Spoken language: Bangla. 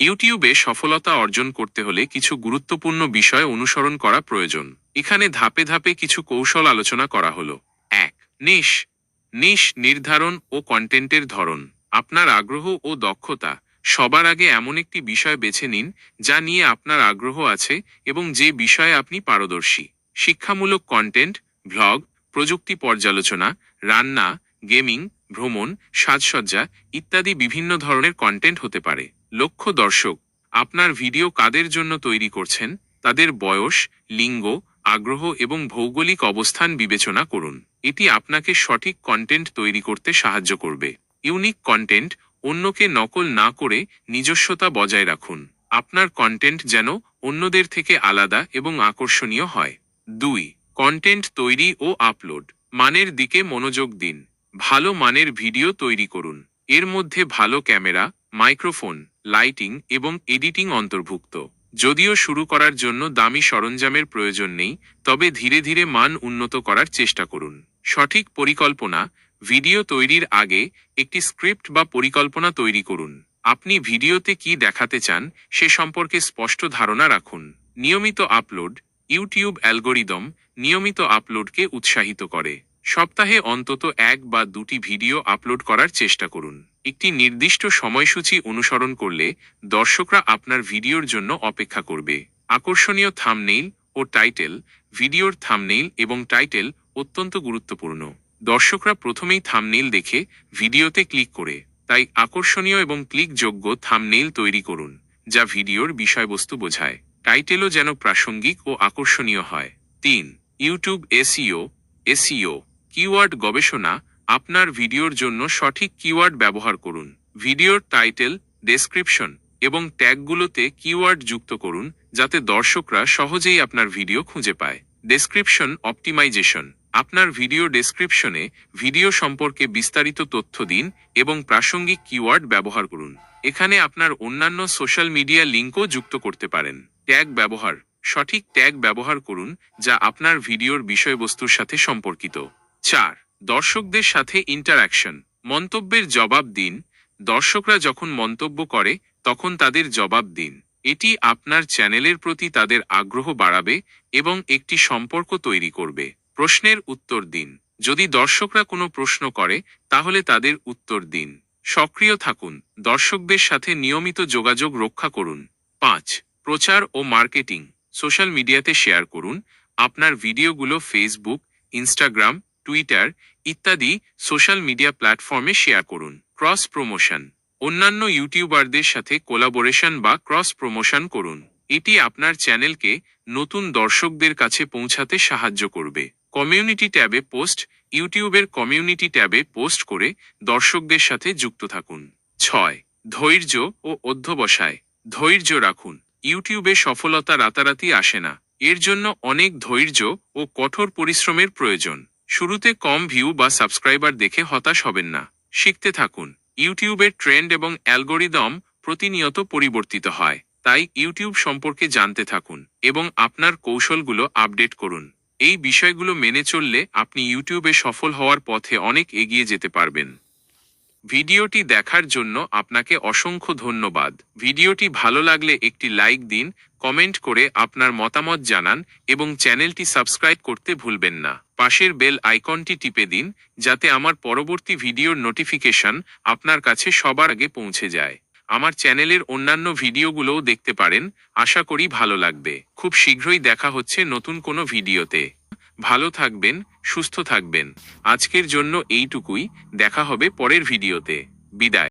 ইউটিউবে সফলতা অর্জন করতে হলে কিছু গুরুত্বপূর্ণ বিষয় অনুসরণ করা প্রয়োজন। এখানে ধাপে ধাপে কিছু কৌশল আলোচনা করা হলো। এক, নিশ। নিশ নির্ধারণ ও কন্টেন্টের ধরন। আপনার আগ্রহ ও দক্ষতা। সবার আগে এমন একটি বিষয় বেছে নিন যা নিয়ে আপনার আগ্রহ আছে এবং যে বিষয়ে আপনি পারদর্শী। শিক্ষামূলক কন্টেন্ট, ভ্লগ, প্রযুক্তি পর্যালোচনা, রান্না, গেমিং, ভ্রমণ, সাজসজ্জা ইত্যাদি বিভিন্ন ধরনের কন্টেন্ট হতে পারে। লক্ষ্য দর্শক, আপনার ভিডিও কাদের জন্য তৈরি করছেন? তাদের বয়স, লিঙ্গ, আগ্রহ এবং ভৌগোলিক অবস্থান বিবেচনা করুন। এটি আপনাকে সঠিক কন্টেন্ট তৈরি করতে সাহায্য করবে। ইউনিক কন্টেন্ট অন্যকে নকল না করে নিজস্বতা বজায় রাখুন। আপনার কন্টেন্ট যেন অন্যদের থেকে আলাদা এবং আকর্ষণীয় হয়। দুই কন্টেন্ট তৈরি ও আপলোড মানের দিকে মনোযোগ দিন। ভালো মানের ভিডিও তৈরি করুন। এর মধ্যে ভালো ক্যামেরা মাইক্রোফোন, লাইটিং এবং এডিটিং অন্তর্ভুক্ত। যদিও শুরু করার জন্য দামি সরঞ্জামের প্রয়োজন নেই, তবে ধীরে ধীরে মান উন্নত করার চেষ্টা করুন। সঠিক পরিকল্পনা, ভিডিও তৈরির আগে একটি স্ক্রিপ্ট বা পরিকল্পনা তৈরি করুন। আপনি ভিডিওতে কি দেখাতে চান, সে সম্পর্কে স্পষ্ট ধারণা রাখুন। নিয়মিত আপলোড, ইউটিউব অ্যালগোরিদম নিয়মিত আপলোডকে উৎসাহিত করে। সপ্তাহে অন্তত এক বা দুটি ভিডিও আপলোড করার চেষ্টা করুন। একটি নির্দিষ্ট সময়সূচি অনুসরণ করলে দর্শকরা আপনার ভিডিওর জন্য অপেক্ষা করবে। আকর্ষণীয় থামনেইল ও টাইটেল ভিডিওর থামনেইল এবং টাইটেল অত্যন্ত গুরুত্বপূর্ণ। দর্শকরা প্রথমেই থামনেইল দেখে ভিডিওতে ক্লিক করে, তাই আকর্ষণীয় এবং ক্লিকযোগ্য থামনেইল তৈরি করুন, যা ভিডিওর বিষয়বস্তু বোঝায়। টাইটেলও যেন প্রাসঙ্গিক ও আকর্ষণীয় হয়। তিন ইউটিউব এসইও এসইও কিওয়ার্ড গবেষণা আপনার ভিডিওর জন্য সঠিক কিওয়ার্ড ব্যবহার করুন। ভিডিওর টাইটেল ডেসক্রিপশন এবং ট্যাগগুলোতে কিওয়ার্ড যুক্ত করুন, যাতে দর্শকরা সহজেই আপনার ভিডিও খুঁজে পায়। ডেসক্রিপশন অপটিমাইজেশন আপনার ভিডিও ডেসক্রিপশনে ভিডিও সম্পর্কে বিস্তারিত তথ্য দিন এবং প্রাসঙ্গিক কিওয়ার্ড ব্যবহার করুন। এখানে আপনার অন্যান্য সোশ্যাল মিডিয়া লিঙ্কও যুক্ত করতে পারেন। ট্যাগ ব্যবহার। সঠিক ট্যাগ ব্যবহার করুন, যা আপনার ভিডিওর বিষয়বস্তুর সাথে সম্পর্কিত। চার দর্শকদের সাথে ইন্টারাকশন মন্তব্যের জবাব দিন। দর্শকরা যখন মন্তব্য করে, তখন তাদের জবাব দিন। এটি আপনার চ্যানেলের প্রতি তাদের আগ্রহ বাড়াবে এবং একটি সম্পর্ক তৈরি করবে। প্রশ্নের উত্তর দিন। যদি দর্শকরা কোনো প্রশ্ন করে, তাহলে তাদের উত্তর দিন। সক্রিয় থাকুন। দর্শকদের সাথে নিয়মিত যোগাযোগ রক্ষা করুন। পাঁচ, প্রচার ও মার্কেটিং। সোশ্যাল মিডিয়াতে শেয়ার করুন। আপনার ভিডিওগুলো ফেসবুক ইনস্টাগ্রাম টুইটার ইত্যাদি সোশ্যাল মিডিয়া প্ল্যাটফর্মে শেয়ার করুন। ক্রস প্রমোশন অন্যান্য ইউটিউবারদের সাথে কোলাবোরেশন বা ক্রস প্রমোশন করুন। এটি আপনার চ্যানেলকে নতুন দর্শকদের কাছে পৌঁছাতে সাহায্য করবে। কমিউনিটি ট্যাবে পোস্ট ইউটিউবের কমিউনিটি ট্যাবে পোস্ট করে দর্শকদের সাথে যুক্ত থাকুন। ছয়, ধৈর্য ও অধ্যবসায়। ধৈর্য রাখুন। ইউটিউবে সফলতা রাতারাতি আসে না। এর জন্য অনেক ধৈর্য ও কঠোর পরিশ্রমের প্রয়োজন। শুরুতে কম ভিউ বা সাবস্ক্রাইবার দেখে হতাশ হবেন না। শিখতে থাকুন। ইউটিউবের ট্রেন্ড এবং অ্যালগোরিদম প্রতিনিয়ত পরিবর্তিত হয়। তাই ইউটিউব সম্পর্কে জানতে থাকুন এবং আপনার কৌশলগুলো আপডেট করুন। এই বিষয়গুলো মেনে চললে আপনি ইউটিউবে সফল হওয়ার পথে অনেক এগিয়ে যেতে পারবেন। ভিডিওটি দেখার জন্য আপনাকে অসংখ্য ধন্যবাদ। ভিডিওটি ভালো লাগলে একটি লাইক দিন, কমেন্ট করে আপনার মতামত জানান এবং চ্যানেলটি সাবস্ক্রাইব করতে ভুলবেন না। পাশের বেল আইকনটি টিপে দিন, যাতে আমার পরবর্তী ভিডিওর নোটিফিকেশন আপনার কাছে সবার আগে পৌঁছে যায়। আমার চ্যানেলের অন্যান্য ভিডিওগুলোও দেখতে পারেন, আশা করি ভালো লাগবে। খুব শীঘ্রই দেখা হচ্ছে নতুন কোনো ভিডিওতে। ভালো থাকবেন সুস্থ থাকবেন। আজকের জন্য এইটুকুই। দেখা হবে পরের ভিডিওতে। বিদায়।